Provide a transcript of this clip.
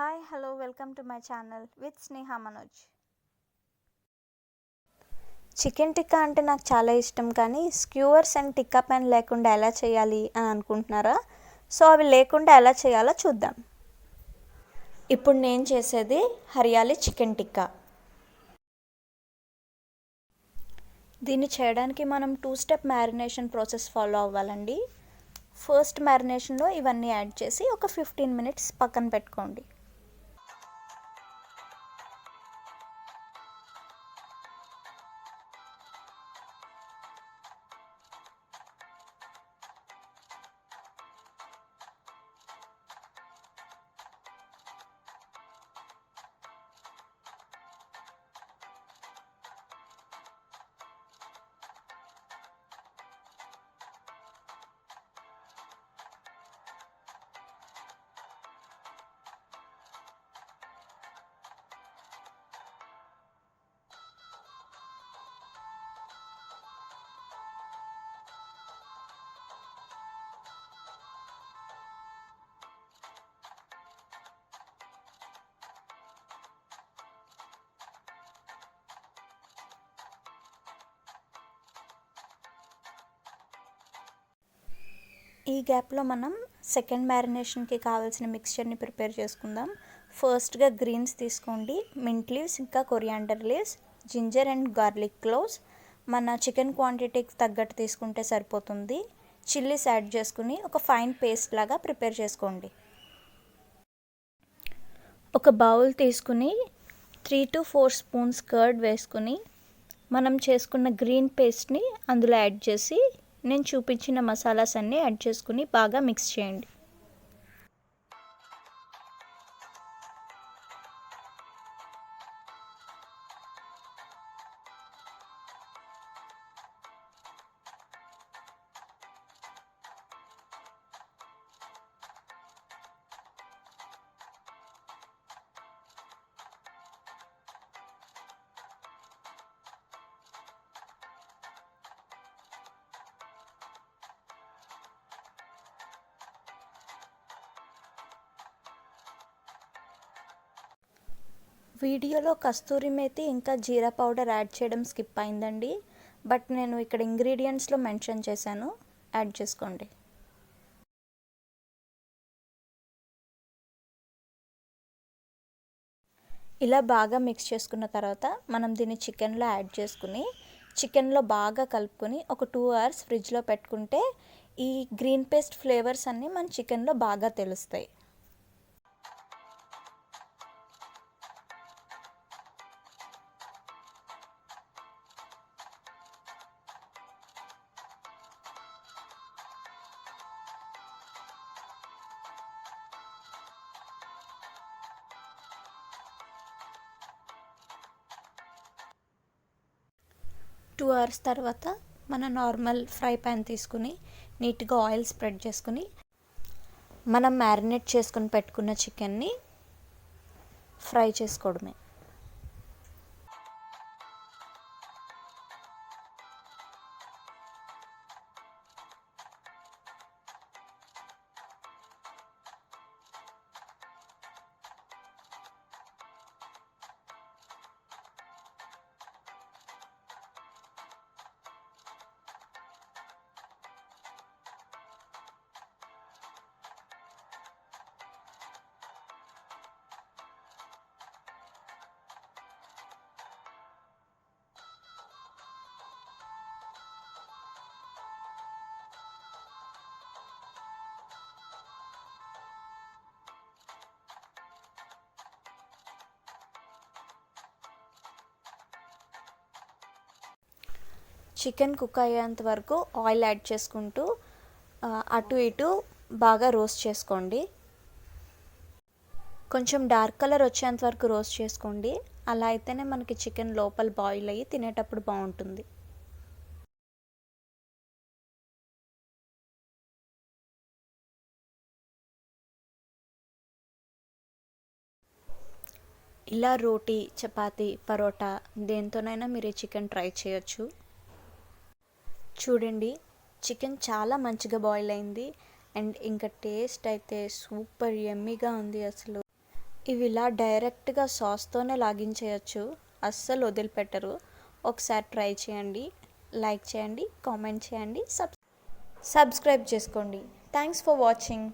Hi hello welcome to my channel with Sneha Manoj chicken tikka అంటే నాకు చాలా ఇష్టం కానీ స్క్యూవర్స్ అండ్ టిక్కా పెన్ లేకుండా ఎలా చేయాలి అని అనుకుంటున్నారా? సో అవి లేకుండా ఎలా చేయాలో చూద్దాం. ఇప్పుడు నేను చేసేది హరియాలి చికెన్ టిక్కా దీన్ని చేయడానికి మనం two step marination process follow అవ్వాలండి. ఫస్ట్ మ్యారినేషన్లో ఇవన్నీ యాడ్ చేసి ఒక ఫిఫ్టీన్ మినిట్స్ పక్కన పెట్టుకోండి. ఈ గ్యాప్లో మనం సెకండ్ మ్యారినేషన్కి కావాల్సిన మిక్స్చర్ని ప్రిపేర్ చేసుకుందాం. ఫస్ట్గా గ్రీన్స్ తీసుకోండి. మింట్ లీవ్స్ ఇంకా coriander leaves ginger and garlic cloves. మన చికెన్ క్వాంటిటీకి తగ్గట్టు తీసుకుంటే సరిపోతుంది. చిల్లీస్ యాడ్ చేసుకుని ఒక ఫైన్ పేస్ట్ లాగా ప్రిపేర్ చేసుకోండి. ఒక బౌల్ తీసుకుని three to four spoons curd వేసుకుని మనం చేసుకున్న గ్రీన్ పేస్ట్ని అందులో యాడ్ చేసి నేను చూపించిన మసాలాస్ అన్నీ యాడ్ చేసుకుని బాగా మిక్స్ చేయండి. వీడియోలో కస్తూరి మేతి ఇంకా జీరా పౌడర్ యాడ్ చేయడం స్కిప్ అయిందండి. బట్ నేను ఇక్కడ ఇంగ్రీడియంట్స్లో మెన్షన్ చేశాను. యాడ్ చేసుకోండి. ఇలా బాగా మిక్స్ చేసుకున్న తర్వాత మనం దీన్ని చికెన్లో యాడ్ చేసుకుని చికెన్లో బాగా కలుపుకొని ఒక టూ అవర్స్ ఫ్రిడ్జ్లో పెట్టుకుంటే ఈ గ్రీన్ పేస్ట్ ఫ్లేవర్స్ అన్నీ మన చికెన్లో బాగా తెలుస్తాయి. టూ అవర్స్ తర్వాత మన నార్మల్ ఫ్రై ప్యాన్ తీసుకుని నీట్గా ఆయిల్ స్ప్రెడ్ చేసుకుని మనం మ్యారినేట్ చేసుకుని పెట్టుకున్న చికెన్ని ఫ్రై చేసుకోవడమే. చికెన్ కుక్ అయ్యేంత వరకు ఆయిల్ యాడ్ చేసుకుంటూ అటు ఇటు బాగా రోస్ట్ చేసుకోండి. కొంచెం డార్క్ కలర్ వచ్చేంత వరకు రోస్ట్ చేసుకోండి. అలా అయితేనే మనకి చికెన్ లోపల బాయిల్ అయ్యి తినేటప్పుడు బాగుంటుంది. ఇలా రోటీ చపాతి పరోటా దేంతోనైనా మీరు చికెన్ ట్రై చేయొచ్చు. చూడండి చికెన్ చాలా మంచిగా బాయిల్ అయింది. అండ్ ఇంకా టేస్ట్ అయితే సూపర్ ఎమ్మీగా ఉంది అసలు. ఇవి ఇలా డైరెక్ట్గా సాస్తోనే లాగించేయచ్చు. అస్సలు వదిలిపెట్టరు. ఒకసారి ట్రై చేయండి. లైక్ చేయండి కామెంట్ చేయండి. సబ్ సబ్స్క్రైబ్ చేసుకోండి. Thanks for watching